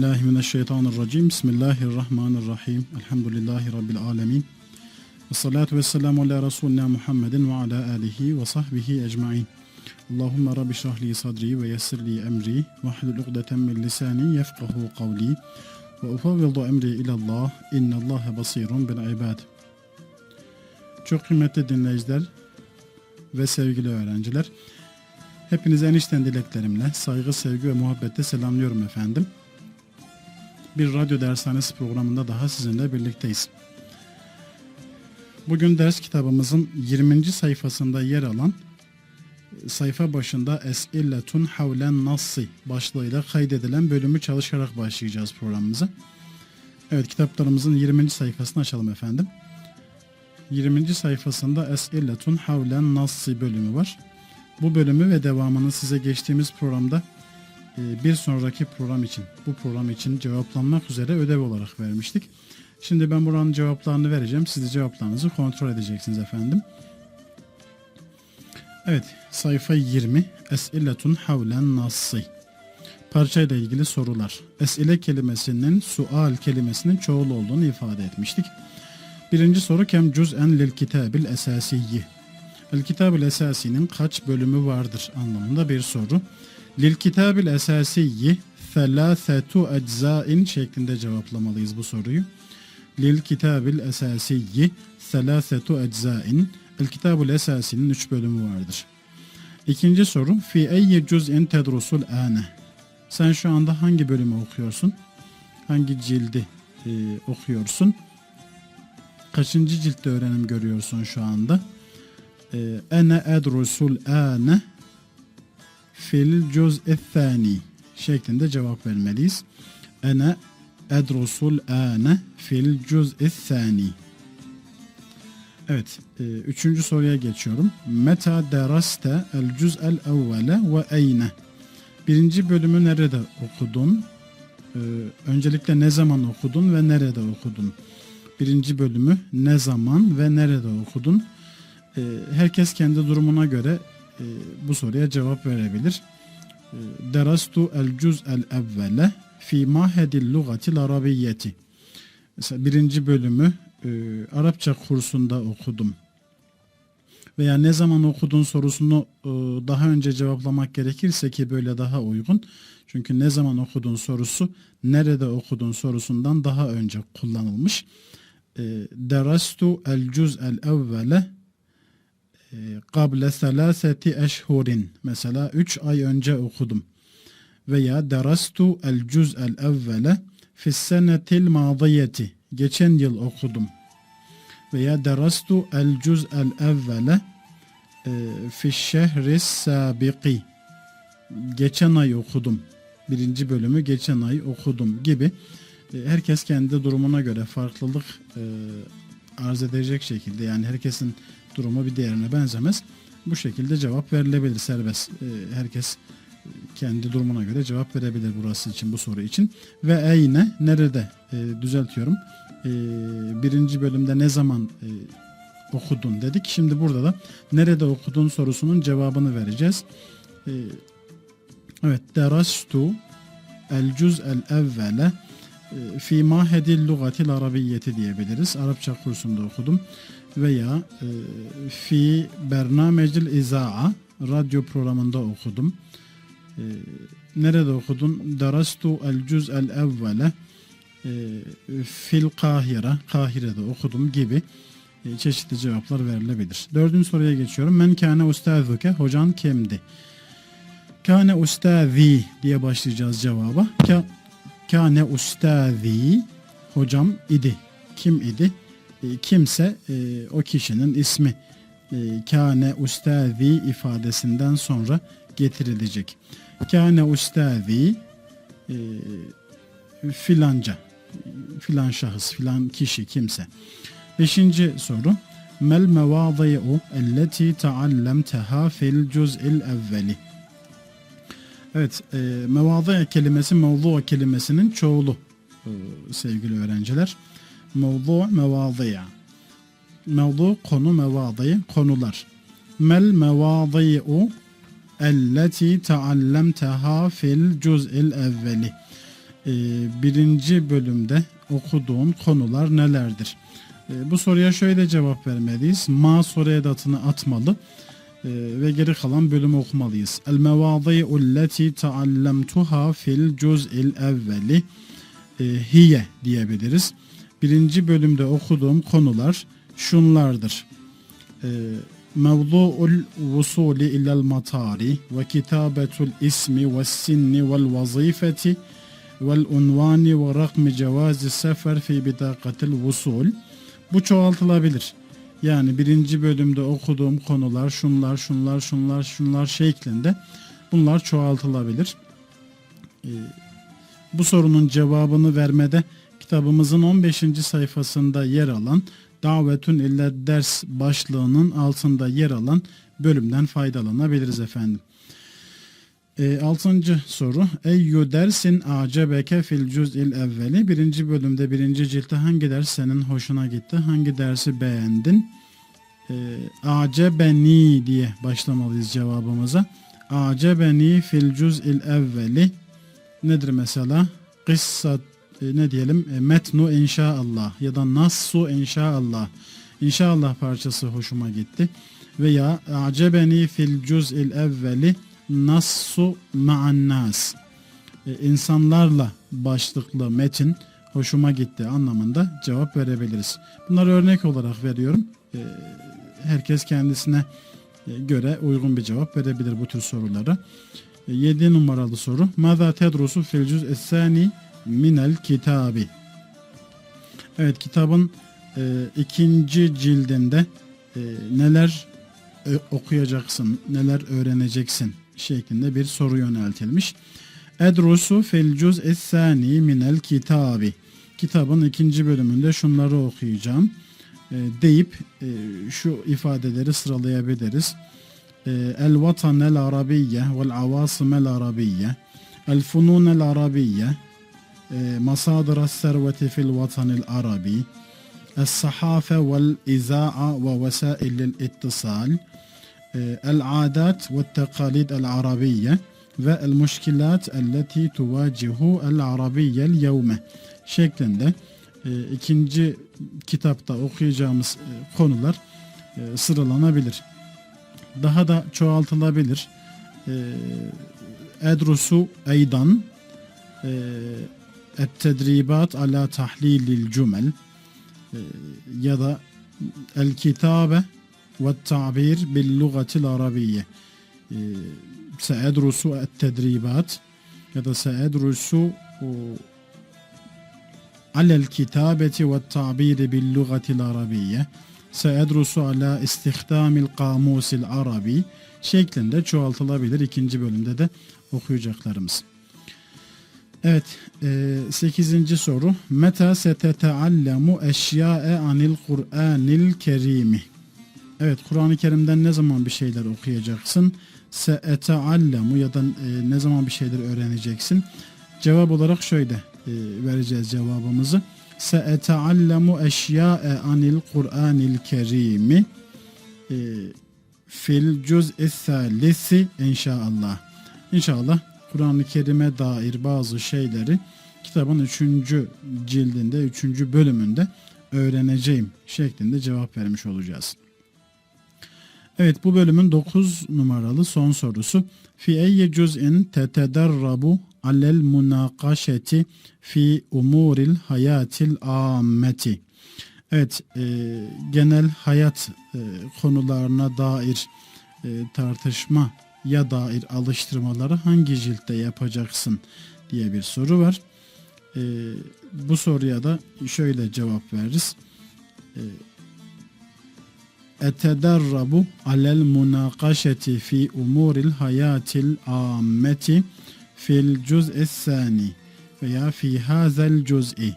billahi mineşşeytanirracim. Bismillahirrahmanirrahim. Elhamdülillahi Rabbil alemin. Ve salatu ve selamu ala Resulina Muhammedin ve ala alihi ve sahbihi ecmain. Allahümme Rabbi şrahli sadri ve yessirli emri ve hlul ugdeten min lisani yefkahu kavli ve ufavvidu emri ilallah innallâhe basirun bil ibad. Çok kıymetli dinleyiciler ve sevgili öğrenciler. Hepinize en içten dileklerimle saygı, sevgi ve muhabbetle selamlıyorum efendim. Bir radyo dershanesi programında daha sizinle birlikteyiz. Bugün ders kitabımızın 20. sayfasında yer alan sayfa başında Es'illetun havlen nassi başlığıyla kaydedilen bölümü çalışarak başlayacağız programımıza. Evet kitaplarımızın 20. sayfasını açalım efendim. 20. sayfasında Es'illetun havlen nassi bölümü var. Bu bölümü ve devamını size geçtiğimiz programda bir sonraki program için, bu program için cevaplanmak üzere ödev olarak vermiştik. Şimdi ben buranın cevaplarını vereceğim. Siz de cevaplarınızı kontrol edeceksiniz efendim. Evet, sayfa 20. Es'iletun havlen nassi. Parçayla ilgili sorular. Es'ile kelimesinin sual kelimesinin çoğul olduğunu ifade etmiştik. Birinci soru kem cüz'en lil kitabil esasiyyi. El Kitab-ül Esasi'nin kaç bölümü vardır anlamında bir soru. Lil Kitab-ül Esasiyyi thelâthetu eczain şeklinde cevaplamalıyız bu soruyu. Lil Kitab-ül Esasiyyi thelâthetu eczain El Kitab-ül Esasi'nin üç bölümü vardır. İkinci soru fi eyyi cüz'in tedrusul âne Sen şu anda hangi bölümü okuyorsun? Hangi cildi e, okuyorsun? Kaçıncı ciltte öğrenim görüyorsun şu anda? ene edrusul ane fil cüz'i thani şeklinde cevap vermeliyiz. Ene edrusul ane fil cüz'i thani Evet, e, üçüncü soruya geçiyorum. Meta deraste el cüz'el evvele ve eyne. Birinci bölümü nerede okudun? E, öncelikle ne zaman okudun ve nerede okudun? Birinci bölümü ne zaman ve nerede okudun? E, herkes kendi durumuna göre e, bu soruya cevap verebilir. E, derastu el cüz el evvele fi mahedil lugatil arabiyyeti. Mesela birinci bölümü e, Arapça kursunda okudum. Veya ne zaman okudun sorusunu e, daha önce cevaplamak gerekirse ki böyle daha uygun. Çünkü ne zaman okudun sorusu nerede okudun sorusundan daha önce kullanılmış. E, derastu el cüz el evvele kable selaseti eşhurin mesela 3 ay önce okudum. Veya derastu el cüz el evvele fis geçen yıl okudum. Veya derastu el cüz el evvele fis şehris sabiki geçen ay okudum. Birinci bölümü geçen ay okudum gibi. Herkes kendi durumuna göre farklılık arz edecek şekilde. Yani herkesin durumu bir diğerine benzemez. Bu şekilde cevap verilebilir serbest. Ee, herkes kendi durumuna göre cevap verebilir burası için bu soru için. Ve eyne nerede e, düzeltiyorum. E, birinci bölümde ne zaman e, okudun dedik. Şimdi burada da nerede okudun sorusunun cevabını vereceğiz. E, evet derastu el cüz el evvele fi mahedil lugatil arabiyyeti diyebiliriz. Arapça kursunda okudum veya e, fi bernamecil izaa radyo programında okudum. E, nerede okudun? Darastu el cüz el evvele e, fil kahire Kahire'de okudum gibi çeşitli cevaplar verilebilir. Dördüncü soruya geçiyorum. Men kâne ustazuke hocan kimdi? Kâne ustazi diye başlayacağız cevaba. Ka, kâne ustazi hocam idi. Kim idi? E, kimse e, o kişinin ismi e, kâne ustazi ifadesinden sonra getirilecek. Kâne ustazi filanca filan şahıs filan kişi kimse. Beşinci soru Mel mevâdî'u elleti taallemteha fil cüz'il evveli Evet, e, mevâdî kelimesi mevzu kelimesinin çoğulu e, sevgili öğrenciler mevzu mevazıya. Mevzu konu mevazıyı konular. Mel mevazı'u elleti taallemteha fil cüz'il evveli. e, birinci bölümde okuduğun konular nelerdir? E, bu soruya şöyle cevap vermeliyiz. Ma soru edatını atmalı ve geri kalan bölümü okumalıyız. El mevadi'u leti taallemtuha fil cuz'il evveli e, hiye diyebiliriz. Birinci bölümde okuduğum konular şunlardır. E, Mevdu'ul vusuli ilel matari ve kitabetul ismi ve sinni vel vazifeti vel unvani ve rakmi cevazi sefer fi bitakatil vusul. Bu çoğaltılabilir. Yani birinci bölümde okuduğum konular şunlar şunlar şunlar şunlar şeklinde bunlar çoğaltılabilir. Ee, bu sorunun cevabını vermede kitabımızın 15. sayfasında yer alan Davetün ille ders başlığının altında yer alan bölümden faydalanabiliriz efendim. E, altıncı soru. Eyyü dersin acebeke fil cüz'il evveli. Birinci bölümde birinci ciltte hangi ders senin hoşuna gitti? Hangi dersi beğendin? E, acebeni diye başlamalıyız cevabımıza. Acebeni fil cüz'il evveli. Nedir mesela? Kıssat e, ne diyelim e, metnu inşaallah ya da nassu inşaallah inşallah parçası hoşuma gitti veya acebeni fil cüz'il evveli nassu ma'an nas e, insanlarla başlıklı metin hoşuma gitti anlamında cevap verebiliriz. Bunları örnek olarak veriyorum. E, herkes kendisine e, göre uygun bir cevap verebilir bu tür sorulara. 7 numaralı soru. Maza tedrusu fil cüz'es-sani minel kitabi. Evet kitabın e, ikinci cildinde e, neler e, okuyacaksın, neler öğreneceksin şeklinde bir soru yöneltilmiş. Edrusu fil cüz essani minel kitabi. Kitabın ikinci bölümünde şunları okuyacağım ee, deyip e, şu ifadeleri sıralayabiliriz. Ee, el vatan el arabiyye vel avasim el arabiyye el funun el arabiyye ee, masadır serveti fil vatanil arabi es sahafe vel izaa ve vesailil ittisal e, El Adat ve Tekalid El Arabiye ve El Muşkilat Elleti Tuvacihu El Arabiyel Yevme şeklinde e, ikinci kitapta okuyacağımız e, konular sıralanabilir. Daha da çoğaltılabilir. Edrusu Eydan e, Et-Tedribat Ala Tahlilil Cümel e, ya da El Kitabe ve tabir bil lugati arabiyye سأدرس التدريبات ya da سأدرس على الكتابة والتعبير باللغة العربية سأدرس على استخدام القاموس العربي şeklinde çoğaltılabilir. ikinci bölümde de okuyacaklarımız. Evet, 8. E, soru. Meta seteteallemu eşya'e anil Kur'anil kerimi. Evet, Kur'an-ı Kerim'den ne zaman bir şeyler okuyacaksın? Seeteallemu ya da e, ne zaman bir şeyler öğreneceksin? Cevap olarak şöyle e, vereceğiz cevabımızı. Seeteallemu eşya'e anil Kur'anil kerimi e, fil cüz'i salisi inşallah. İnşallah Kur'an-ı Kerim'e dair bazı şeyleri kitabın 3. cildinde, 3. bölümünde öğreneceğim şeklinde cevap vermiş olacağız. Evet bu bölümün 9 numaralı son sorusu. Fi eyye cüz'in tetederrabu alel münakaşeti fi umuril hayatil ammeti. Evet e, genel hayat e, konularına dair e, tartışma ya dair alıştırmaları hangi ciltte yapacaksın diye bir soru var. E, bu soruya da şöyle cevap veririz. E, Etedarrabu alel munakaşeti fi umuril hayatil ammeti fil cüz'es sani veya fi hazel cüz'i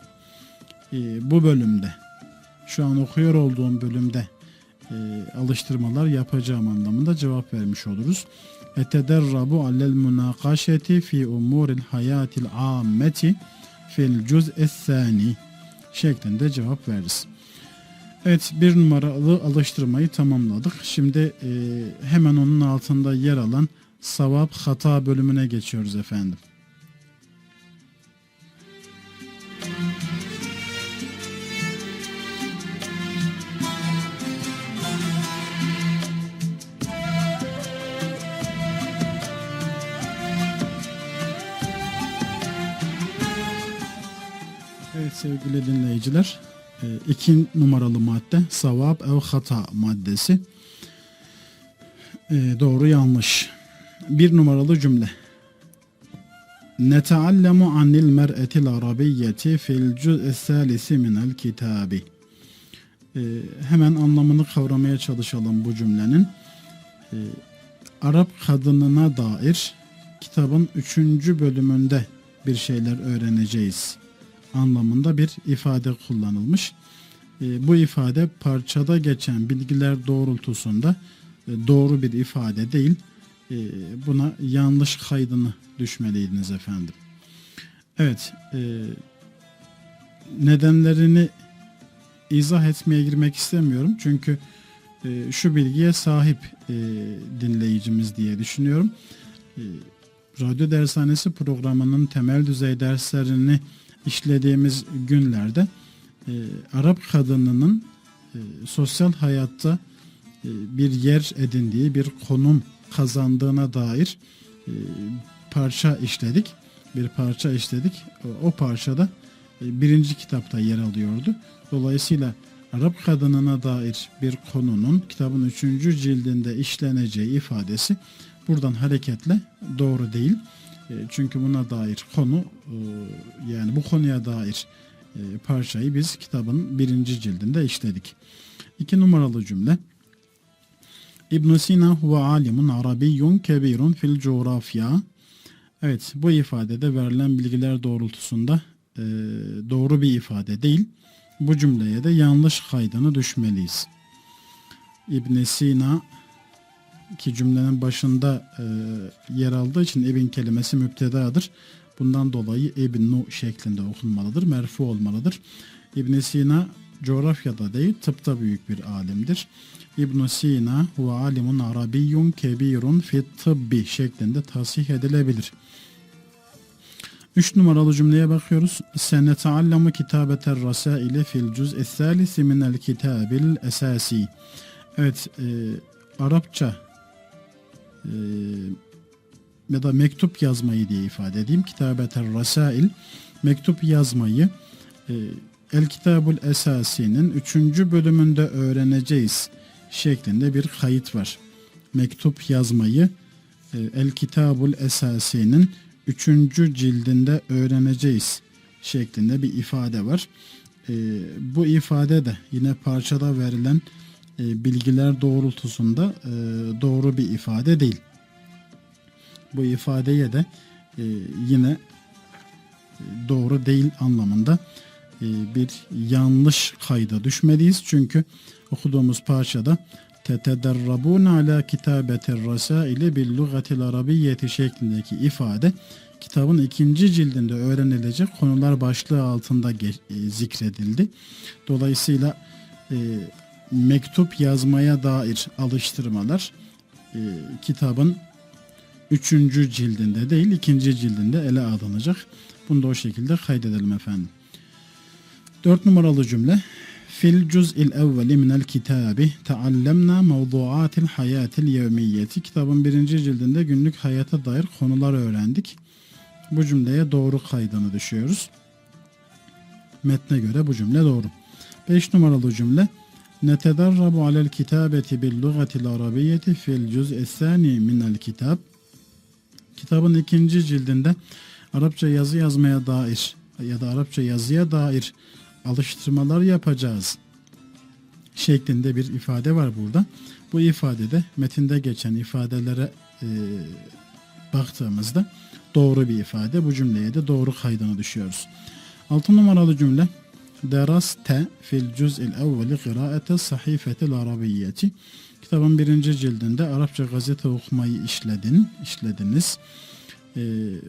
bu bölümde şu an okuyor olduğum bölümde e, alıştırmalar yapacağım anlamında cevap vermiş oluruz. Etederrabu alel münakaşeti fi umuril hayatil ammeti fil cüz'es sani şeklinde cevap veririz. Evet bir numaralı alıştırmayı tamamladık. Şimdi e, hemen onun altında yer alan savap hata bölümüne geçiyoruz efendim. Evet sevgili dinleyiciler, iki numaralı madde savab ev hata maddesi. E, Doğru yanlış. Bir numaralı cümle. Neteallemu anil mer'etil arabiyyeti fil cüz'e salisi minel kitabi. E, Hemen anlamını kavramaya çalışalım bu cümlenin. E, Arap kadınına dair kitabın üçüncü bölümünde bir şeyler öğreneceğiz anlamında bir ifade kullanılmış. E, bu ifade parçada geçen bilgiler doğrultusunda e, doğru bir ifade değil. E, buna yanlış kaydını düşmeliydiniz efendim. Evet, nedenlerini izah etmeye girmek istemiyorum. Çünkü şu bilgiye sahip dinleyicimiz diye düşünüyorum. Radyo Dershanesi programının temel düzey derslerini işlediğimiz günlerde e, Arap kadınının e, sosyal hayatta e, bir yer edindiği, bir konum kazandığına dair e, parça işledik. Bir parça işledik. O, parçada e, birinci kitapta yer alıyordu. Dolayısıyla Arap kadınına dair bir konunun kitabın üçüncü cildinde işleneceği ifadesi buradan hareketle doğru değil. E, Çünkü buna dair konu e, yani bu konuya dair e, parçayı biz kitabın birinci cildinde işledik. İki numaralı cümle. İbn Sina huve alimun arabiyyun kebirun fil coğrafya. Evet bu ifadede verilen bilgiler doğrultusunda doğru bir ifade değil. Bu cümleye de yanlış kaydını düşmeliyiz. İbn Sina ki cümlenin başında e, yer aldığı için ibn kelimesi müptedadır. Bundan dolayı ibnu şeklinde okunmalıdır. Merfu olmalıdır. İbn Sina coğrafyada değil tıpta büyük bir alimdir. İbn Sina huve alimun arabiyyun kebirun fi tıbbi şeklinde tasih edilebilir. Üç numaralı cümleye bakıyoruz. Seneteallamu kitabeter rasaili fil cüz'i thalisi minel kitabil esasi. Evet, e, Arapça e, ya da mektup yazmayı diye ifade edeyim. Kitabeter rasail mektup yazmayı e, El Kitabul Esasi'nin 3. bölümünde öğreneceğiz şeklinde bir kayıt var. Mektup yazmayı e, El Kitabul Esasi'nin 3. cildinde öğreneceğiz şeklinde bir ifade var. E, bu ifade de yine parçada verilen bilgiler doğrultusunda e, doğru bir ifade değil. Bu ifadeye de e, yine e, doğru değil anlamında e, bir yanlış kayda düşmeliyiz. Çünkü okuduğumuz parçada tetederrabun ala kitabetir rasaili bil lugatil arabiyyeti şeklindeki ifade kitabın ikinci cildinde öğrenilecek konular başlığı altında e, zikredildi. Dolayısıyla e, mektup yazmaya dair alıştırmalar e, kitabın üçüncü cildinde değil ikinci cildinde ele alınacak. Bunu da o şekilde kaydedelim efendim. Dört numaralı cümle. Fil cüz'il evveli minel kitabi teallemna mevduatil hayatil yevmiyeti. Kitabın birinci cildinde günlük hayata dair konular öğrendik. Bu cümleye doğru kaydını düşüyoruz. Metne göre bu cümle doğru. Beş numaralı cümle. Alel kitabeti bil lugatil arabiyyeti fil cüz'i sani minel kitab. Kitabın ikinci cildinde Arapça yazı yazmaya dair ya da Arapça yazıya dair alıştırmalar yapacağız şeklinde bir ifade var burada. Bu ifadede metinde geçen ifadelere e, baktığımızda doğru bir ifade. Bu cümleye de doğru kaydına düşüyoruz. Altı numaralı cümle Deraste fil cüz'il evveli kıraate sahifetil arabiyyeti Kitabın birinci cildinde Arapça gazete okumayı işledin, işlediniz. E,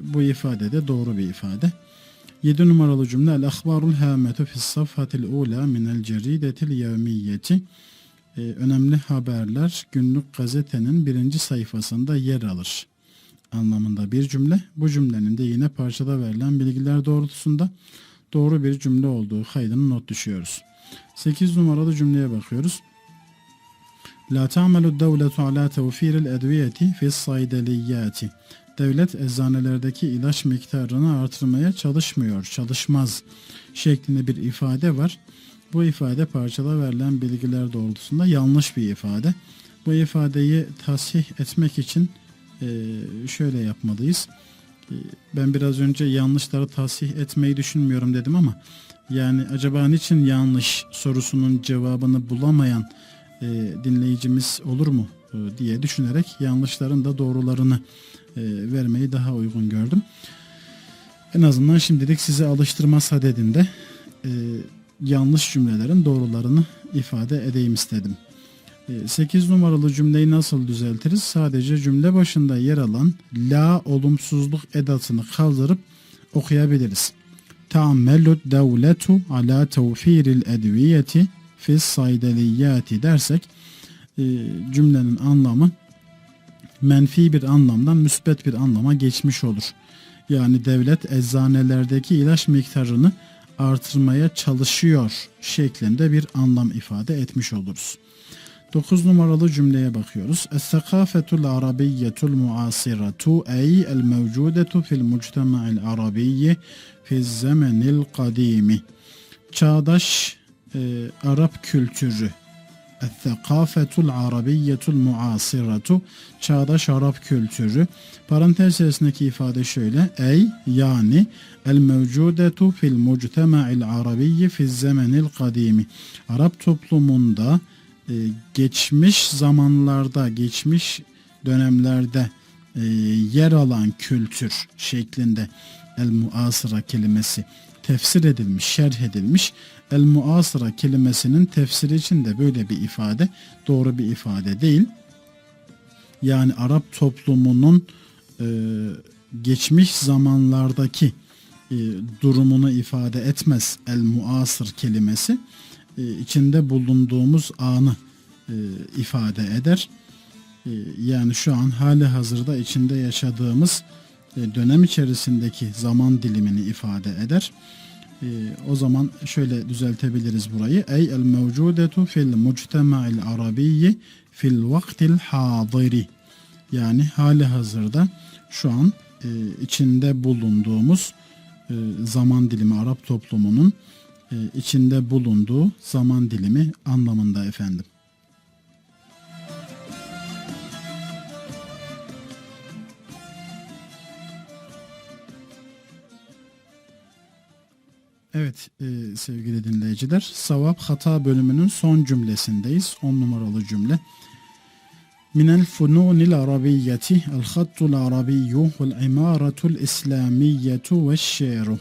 bu ifade de doğru bir ifade. 7 numaralı cümle El ahbarul hâmetu fis safhatil ula minel ceridetil yevmiyeti Ee, önemli haberler günlük gazetenin birinci sayfasında yer alır anlamında bir cümle. Bu cümlenin de yine parçada verilen bilgiler doğrultusunda doğru bir cümle olduğu kaydını not düşüyoruz. 8 numaralı cümleye bakıyoruz. La ta'melu devletu ala tevfiril edviyeti fis saydeliyati. devlet eczanelerdeki ilaç miktarını artırmaya çalışmıyor, çalışmaz şeklinde bir ifade var. Bu ifade parçada verilen bilgiler doğrultusunda yanlış bir ifade. Bu ifadeyi tasih etmek için şöyle yapmalıyız. E, Ben biraz önce yanlışları tasih etmeyi düşünmüyorum dedim ama yani acaba niçin yanlış sorusunun cevabını bulamayan e, dinleyicimiz olur mu e, diye düşünerek yanlışların da doğrularını e, vermeyi daha uygun gördüm. En azından şimdilik size alıştırma sadedinde e, yanlış cümlelerin doğrularını ifade edeyim istedim. 8 numaralı cümleyi nasıl düzeltiriz? Sadece cümle başında yer alan la olumsuzluk edatını kaldırıp okuyabiliriz. Ta'mellu devletu ala tevfiril edviyeti fis saydeliyati dersek e, cümlenin anlamı menfi bir anlamdan müsbet bir anlama geçmiş olur. Yani devlet eczanelerdeki ilaç miktarını artırmaya çalışıyor şeklinde bir anlam ifade etmiş oluruz. 9 numaralı cümleye bakıyoruz. Es-sekafetul arabiyyetul muasiratu ey el mevcudetu fil muctema'il arabiyyi fi zemenil kadimi. Çağdaş e, Arap kültürü Es-sekafetul arabiyyetul muasiratu Çağdaş Arap kültürü Parantez içerisindeki ifade şöyle Ey yani el mevcudetu fil muctema'il arabiyyi fi zemenil kadimi Arap toplumunda e, geçmiş zamanlarda, geçmiş dönemlerde e, yer alan kültür şeklinde el muasıra kelimesi tefsir edilmiş, şerh edilmiş. El muasıra kelimesinin tefsiri için de böyle bir ifade doğru bir ifade değil. Yani Arap toplumunun e, geçmiş zamanlardaki e, durumunu ifade etmez el muasır kelimesi içinde bulunduğumuz anı e, ifade eder. E, yani şu an hali hazırda içinde yaşadığımız dönem içerisindeki zaman dilimini ifade eder. O zaman şöyle düzeltebiliriz burayı. Ey el mevcudetu fil muctema'il arabiyyi fil vaktil hadiri. Yani hali hazırda şu an içinde bulunduğumuz zaman dilimi Arap toplumunun e, içinde bulunduğu zaman dilimi anlamında efendim. Evet e, sevgili dinleyiciler savap hata bölümünün son cümlesindeyiz. 10 numaralı cümle. Minel fununil arabiyyeti el hattul arabiyyu vel imaratul islamiyyetu ve şiiru.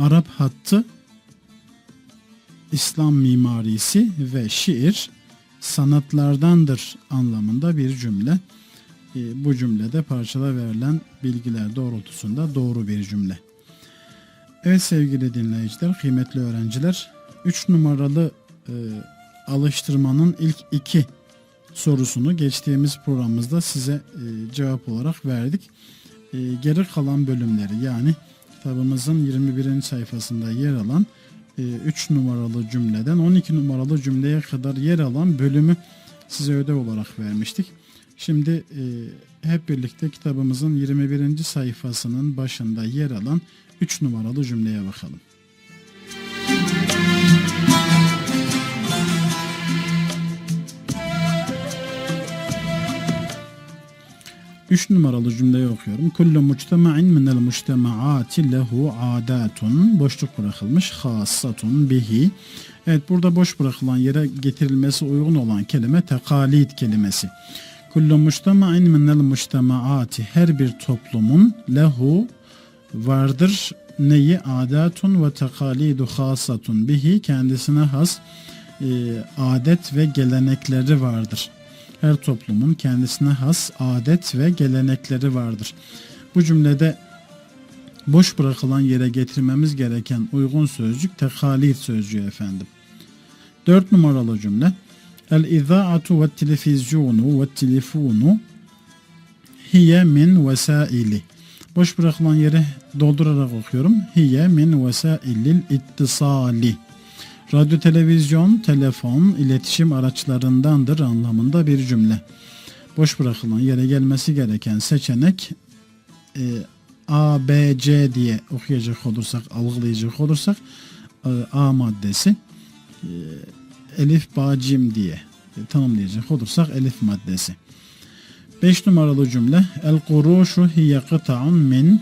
Arap hattı, İslam mimarisi ve şiir sanatlardandır anlamında bir cümle. E, bu cümlede parçada verilen bilgiler doğrultusunda doğru bir cümle. Evet sevgili dinleyiciler, kıymetli öğrenciler, 3 numaralı e, alıştırmanın ilk iki sorusunu geçtiğimiz programımızda size e, cevap olarak verdik. E, geri kalan bölümleri yani kitabımızın 21. sayfasında yer alan 3 e, numaralı cümleden 12 numaralı cümleye kadar yer alan bölümü size ödev olarak vermiştik. Şimdi e, hep birlikte kitabımızın 21. sayfasının başında yer alan 3 numaralı cümleye bakalım. 3 numaralı cümleyi okuyorum. Kullu muctema'in minel muctema'ati lehu adatun. Boşluk bırakılmış. Hassatun bihi. Evet burada boş bırakılan yere getirilmesi uygun olan kelime tekalit kelimesi. Kullu muctema'in minel muctema'ati. Her bir toplumun lehu vardır neyi adatun ve tekalidu hasatun bihi kendisine has e, adet ve gelenekleri vardır her toplumun kendisine has adet ve gelenekleri vardır. Bu cümlede boş bırakılan yere getirmemiz gereken uygun sözcük tekalit sözcüğü efendim. Dört numaralı cümle El izaatu ve televizyonu ve telefonu hiye min vesaili. Boş bırakılan yere doldurarak okuyorum. Hiye min vesailil ittisali radyo, televizyon, telefon, iletişim araçlarındandır anlamında bir cümle. boş bırakılan yere gelmesi gereken seçenek e, A, B, C diye okuyacak olursak, algılayacak olursak e, A maddesi e, elif, ba, cim diye e, tanımlayacak olursak elif maddesi. 5 numaralı cümle El kuruşu hiye kıta'un min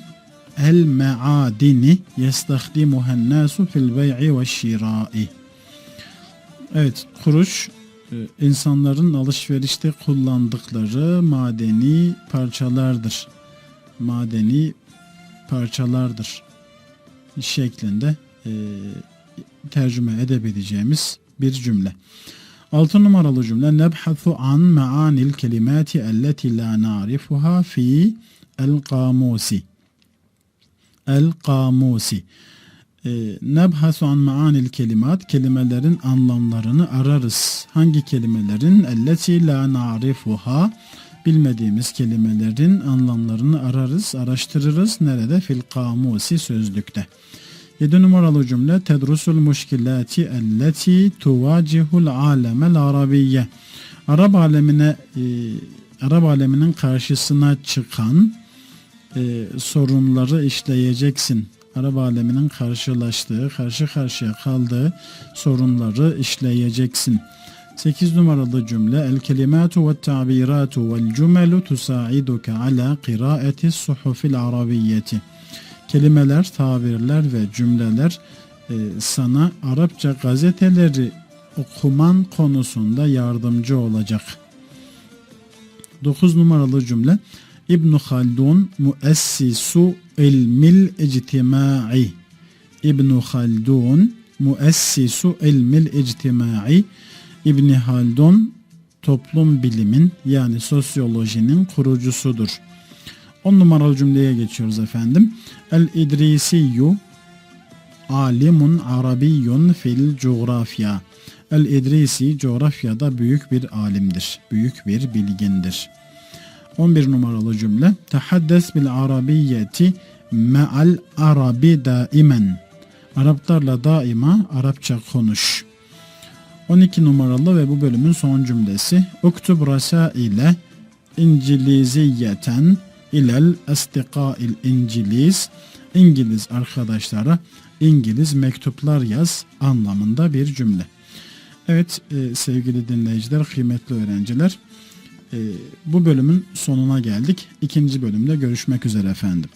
el me'adini yestahdimuhen nasu fil bey'i ve şirai. Evet, kuruş e, insanların alışverişte kullandıkları madeni parçalardır. Madeni parçalardır şeklinde e, tercüme edebileceğimiz bir cümle. 6 numaralı cümle nebhathu an maanil kelimati elleti la na'rifuha fi el kamusi. El kamusi. E, nebhasu an maanil kelimat kelimelerin anlamlarını ararız. Hangi kelimelerin elleti la na'rifuha bilmediğimiz kelimelerin anlamlarını ararız, araştırırız. Nerede? Fil kamusi sözlükte. 7 numaralı cümle tedrusul muşkilati elleti tuvacihul alemel arabiyye. Arap alemine e, Arap aleminin karşısına çıkan e, sorunları işleyeceksin. Arap aleminin karşılaştığı, karşı karşıya kaldığı sorunları işleyeceksin. 8 numaralı cümle El kelimatu ve ta'biratu vel cümelu tusaiduke ala kiraeti suhufil arabiyyeti. Kelimeler, tabirler ve cümleler e, sana Arapça gazeteleri okuman konusunda yardımcı olacak. 9 numaralı cümle İbn Haldun muessisu ilmil ictimai İbn Haldun muessisu ilmil ictimai İbn Haldun toplum bilimin yani sosyolojinin kurucusudur. 10 numaralı cümleye geçiyoruz efendim. El İdrisiyu alimun arabiyyun fil coğrafya. El İdrisi coğrafyada büyük bir alimdir. Büyük bir bilgindir. 11 numaralı cümle. Tahaddes bil arabiyyeti me'al arabi daimen. Araplarla daima Arapça konuş. 12 numaralı ve bu bölümün son cümlesi. Uktub rasaile İnciliziyeten ilel estikâil İngiliz. İngiliz arkadaşlara İngiliz mektuplar yaz anlamında bir cümle. Evet e, sevgili dinleyiciler, kıymetli öğrenciler. E, bu bölümün sonuna geldik. İkinci bölümde görüşmek üzere efendim.